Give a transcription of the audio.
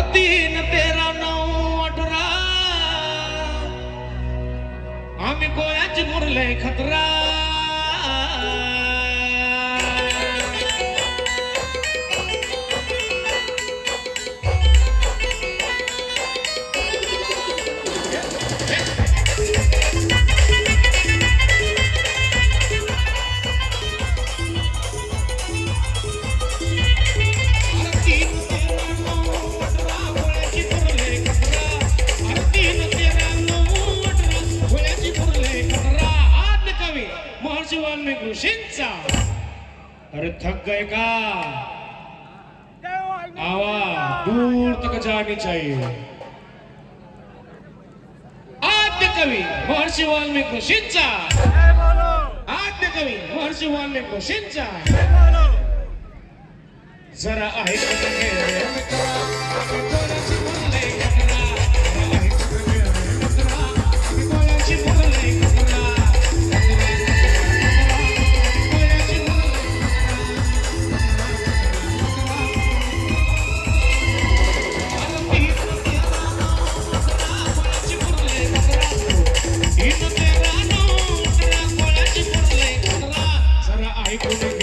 तीन तेरा नऊ अठरा. आम्ही गोळ्याची मुरले खतरा. महर्षी वाल्मिकी ऋषींचा अरे थक गए का? आवा दूर तक जानी चाहिए। आद्य कवि महर्षी वाल्मिकी ऋषींचा आद्य कवि महर्षी वाल्मिकी ऋषींचा जरा आहे গুণে